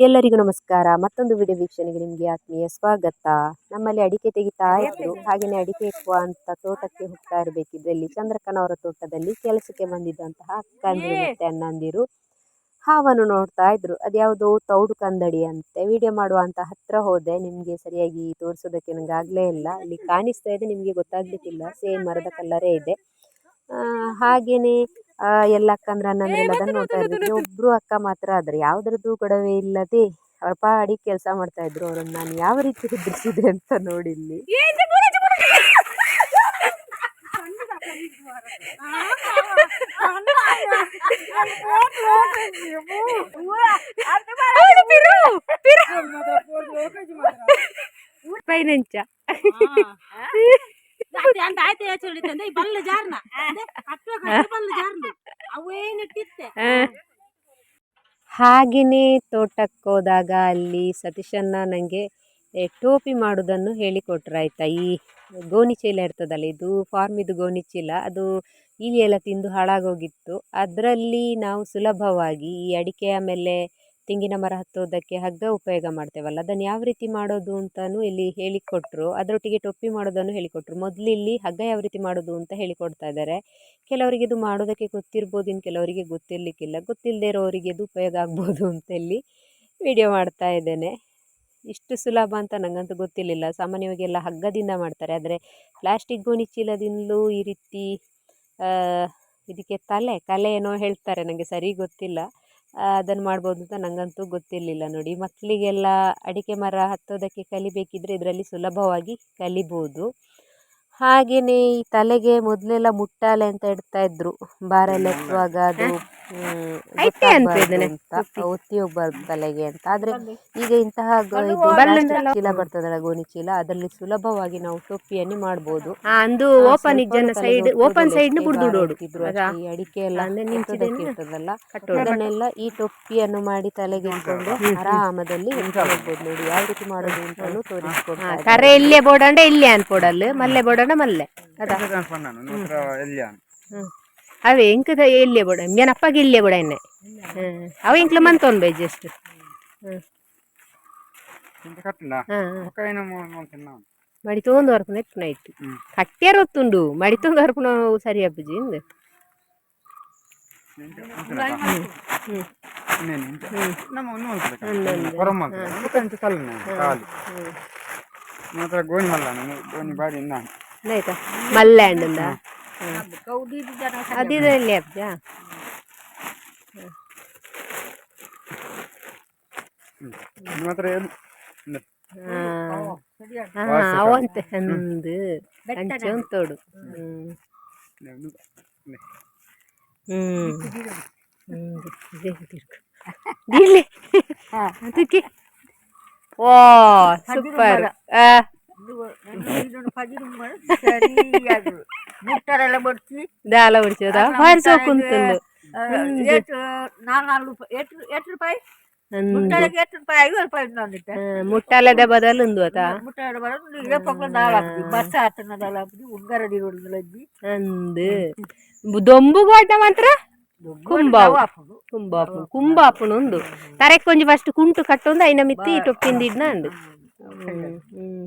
ಎಲ್ಲರಿಗೂ ನಮಸ್ಕಾರ. ಮತ್ತೊಂದು ವಿಡಿಯೋ ವೀಕ್ಷಣೆಗೆ ನಿಮಗೆ ಆತ್ಮೀಯ ಸ್ವಾಗತ. ನಮ್ಮಲ್ಲಿ ಅಡಿಕೆ ತೆಗಿತಾ ಇದ್ರು ಹಾಗೆಯೇ ಅಡಿಕೆ ಎಕ್ಕುವ ಅಂತ ತೋಟಕ್ಕೆ ಹೋಗ್ತಾ ಇರಬೇಕಿದ್ರೆ ಇಲ್ಲಿ ಚಂದ್ರಕನವರ ತೋಟದಲ್ಲಿ ಕೆಲಸಕ್ಕೆ ಬಂದಿದ್ದಂತಹ ಅಕ್ಕಂದಿರು ಮತ್ತೆ ಅಣ್ಣಂದಿರು ಹಾವನ್ನು ನೋಡ್ತಾ ಇದ್ರು. ಅದ್ಯಾವುದೋ ತೌಡು ಕಂದಡಿ ಅಂತೆ. ವಿಡಿಯೋ ಮಾಡುವ ಅಂತ ಹತ್ರ ಹೋದೆ. ನಿಮಗೆ ಸರಿಯಾಗಿ ತೋರಿಸೋದಕ್ಕೆ ನಂಗೆ ಆಗಲೇ ಇಲ್ಲ. ಇಲ್ಲಿ ಕಾಣಿಸ್ತಾ ಇದೆ. ನಿಮಗೆ ಗೊತ್ತಾಗ್ಲಿಕ್ಕಿಲ್ಲ. ಸೇಮ್ ಮರದ ಕಲ್ಲರೇ ಇದೆ. ಹಾಗೆಯೇ ಎಲ್ಲ ಅಕ್ಕಂದ್ರ ಅಣ್ಣಂದ್ರೆಲ್ಲ ಅದನ್ನ ನೋಡ್ತಾ ಇದ್ವಿ ಒಬ್ರು ಅಕ್ಕ ಮಾತ್ರ ಆದ್ರೆ ಯಾವ್ದ್ರದ್ದು ಗೊಡವೆ ಇಲ್ಲದೆ ಅವ್ರ ಪಾಡಿ ಕೆಲಸ ಮಾಡ್ತಾ ಇದ್ರು ಅವ್ರನ್ನ ನಾನು ಯಾವ ರೀತಿ ಹೆದರ್ಸಿದೆ ಅಂತ ನೋಡಿ ಇಲ್ಲಿ ಪೈನಂಚ ಅಂತ ಆಯ್ತು ಈ ಬಲ್ಲ ಜಾರ್ನ ಬಲ್ಲ ಜಾರ್ನ ಹಾಗೆಯೇ ತೋಟಕ್ಕೆ ಹೋದಾಗ ಅಲ್ಲಿ ಸತೀಶಣ್ಣ ನನಗೆ ಟೋಪಿ ಮಾಡೋದನ್ನು ಹೇಳಿಕೊಟ್ರು ಆಯ್ತಾ? ಈ ಗೋಣಿಚೀಲ ಇರ್ತದಲ್ಲ, ಇದು ಫಾರ್ಮಿದು ಗೋಣಿ ಚೀಲ, ಅದು ಇಲಿ ಎಲ್ಲ ತಿಂದು ಹಾಳಾಗೋಗಿತ್ತು. ಅದರಲ್ಲಿ ನಾವು ಸುಲಭವಾಗಿ ಈ ಅಡಿಕೆ ಆಮೇಲೆ ತೆಂಗಿನ ಮರ ಹತ್ತೋದಕ್ಕೆ ಹಗ್ಗ ಉಪಯೋಗ ಮಾಡ್ತೇವಲ್ಲ, ಅದನ್ನು ಯಾವ ರೀತಿ ಮಾಡೋದು ಅಂತಲೂ ಇಲ್ಲಿ ಹೇಳಿಕೊಟ್ರು. ಅದರೊಟ್ಟಿಗೆ ಟೊಪ್ಪಿ ಮಾಡೋದನ್ನು ಹೇಳಿಕೊಟ್ರು. ಮೊದಲು ಇಲ್ಲಿ ಹಗ್ಗ ಯಾವ ರೀತಿ ಮಾಡೋದು ಅಂತ ಹೇಳಿಕೊಡ್ತಾ ಇದ್ದಾರೆ. ಕೆಲವರಿಗೆ ಇದು ಮಾಡೋದಕ್ಕೆ ಗೊತ್ತಿರ್ಬೋದು, ಇನ್ನು ಕೆಲವರಿಗೆ ಗೊತ್ತಿರಲಿಕ್ಕಿಲ್ಲ. ಗೊತ್ತಿಲ್ಲದೆ ಇರೋರಿಗೆ ಇದು ಉಪಯೋಗ ಆಗ್ಬೋದು ಅಂತ ಇಲ್ಲಿ ವಿಡಿಯೋ ಮಾಡ್ತಾ ಇದ್ದೇನೆ. ಇಷ್ಟು ಸುಲಭ ಅಂತ ನನಗಂತೂ ಗೊತ್ತಿರಲಿಲ್ಲ. ಸಾಮಾನ್ಯವಾಗಿ ಎಲ್ಲ ಹಗ್ಗದಿಂದ ಮಾಡ್ತಾರೆ. ಆದರೆ ಪ್ಲಾಸ್ಟಿಕ್ ಗೋಣಿ ಚೀಲದಿಂದಲೂ ಈ ರೀತಿ ಇದಕ್ಕೆ ತಲೆ ಕಲೆ ಏನೋ ಹೇಳ್ತಾರೆ ನನಗೆ ಸರಿ ಗೊತ್ತಿಲ್ಲ. ಅದನ್ನು ಮಾಡ್ಬೋದು ಅಂತ ನನಗಂತೂ ಗೊತ್ತಿರಲಿಲ್ಲ ನೋಡಿ. ಮಕ್ಕಳಿಗೆಲ್ಲ ಅಡಿಕೆ ಮರ ಹತ್ತೋದಕ್ಕೆ ಕಲಿಬೇಕಿದ್ರೆ ಇದರಲ್ಲಿ ಸುಲಭವಾಗಿ ಕಲಿಬೋದು. ಹಾಗೆಯೇ ಈ ತಲೆಗೆ ಮೊದಲೆಲ್ಲ ಮುಟ್ಟಾಲೆ ಅಂತ ಇಡ್ತಾಯಿದ್ರು ಭಾರ ಎಲ್ಲ ಎತ್ತುವಾಗ ಅದು ಹ್ಮ್, ಗೊತ್ತಾಗ್ಬಾರ್ದು ಅಂತ. ಒತ್ತಿ ಹೋಗ್ಬಾರ್ದು ತಲೆಗೆ ಅಂತ. ಆದ್ರೆ ಈಗ ಇಂತಹ ಚೀಲ ಬರ್ತದಲ್ಲ ಗೋಣಿ ಚೀಲ ಅದರಲ್ಲಿ ಸುಲಭವಾಗಿ ನಾವು ಟೊಪ್ಪಿಯನ್ನು ಮಾಡಬಹುದು ಅಂದು ಓಪನ್ ಸೈಡ್ ಓಪನ್ ಸೈಡ್ ಅಡಿಕೆ ಎಲ್ಲ ಇರ್ತದಲ್ಲ ಅದನ್ನೆಲ್ಲ ಈ ಟೊಪ್ಪಿಯನ್ನು ಮಾಡಿ ತಲೆಗೆ ಇಟ್ಕೊಂಡು ಆರಾಮದಲ್ಲಿ ಹೋಗ್ಬೋದು ನೋಡಿ ಯಾವ ರೀತಿ ಮಾಡೋದು ಅಂತ ತೋರಿಸ್ಕೊಂಡು. ಕರೆ ಇಲ್ಲೇ ಬೋಡಂಡ ಇಲ್ಲೇ ಅನ್ಕೊಡಲ್ಲ ಮಲ್ಲೆ ಬೋಡಂಡ ಮಲ್ಲೆ. ಅದ? ಹ್ಮ್. ಅವೇ ಇಂಕದ ಇಲ್ಲೇ ಬೋಡ ಮೇನ್ ಅಪ್ಪಗೆ ಇಲ್ಲೇ ಬೋಡ ಎಣ್ಣೆ ಹ್ಮ್ ಅವ ಇಂಕ್ಲ ಮಂತೋನ್ ಬೈ ಜಸ್ಟ್ ಹ್ಮ್ ಹ್ಮ್ ಮಡಿ ತೊಗೊಂಡು ವರ್ಪುನ ಎಪ್ಪುನ ಇತ್ತು ಹ್ಮ್. ಕಟ್ಟ್ಯಾರ ಹೊತ್ತುಂಡು ಮಡಿ ತೊಗೊಂಡು ವರ್ಪುನ ಸರಿ ಹಬ್ಬಜಿ ಇಂದು ಮಾತ್ರ ಗೋಣಿ ಮಲ್ಲ ಗೋಣಿ ಬಾಡಿ ಇನ್ನ ಆಯ್ತಾ ಮಲ್ಲೆ ಹಣ್ಣಿಂದ ಕೌದಿದ್ದು ಜನ ಅದಿದೆ ಇಲ್ಲಿ ಹಬ್ಬಜ ಇದು ಮಾತ್ರ ಎಲ್ಲಿ- ಇಲ್ಲ. ಹಾ ಅವಂತೆ ಅಂದು ಅಂಚೆ ಉಂಟೋಡು ಹ್ಮ್. ಇಲ್ಲ, ಇದು- ಇಲ್ಲ. ಹ್ಮ್. ಹ್ಮ್ ಇದೇ ತಿರ್ಗು. ಇಲ್ಲಿ. ಅದಕ್ಕೆ. ಓ ಸೂಪರ್ ಮುಟ್ಟರೆಲ್ಲ ಮುಟ್ಟರೆಗೆ ಎಷ್ಟು ರೂಪಾಯಿ? ಐವತ್ತು ರೂಪಾಯಿ ನಂದಿತ್ತೆ ಮುಟ್ಟಾಲದ ಬದಲು ಒಂದು ಆತ ಮುಟ್ಟರೆ ಬರೋದು ಏಪಕ್ಲ ದಾಳ ಹಾಕ್ತಿ ಬಸ್ ಆತನ ದಾಳ ಹಾಕ್ತಿ ಉಂಗರ ಅಂದು ದೊಂಬು ಗೋಟ ಮಾತ್ರ? ಕುಂಬಾಪು. ಕುಂಬಾಪು. ಕುಂಬಾಪುನ ಒಂದು ತರಕ್ಕೆ ಕೊಂಚ ಫಸ್ಟ್ ಕುಂಟು ಕಟ್ಟೊಂದು ಐನ ಮಿತ್ತಿ ಅಂದು. ಹ್ಮ್ ಹ್ಮ್.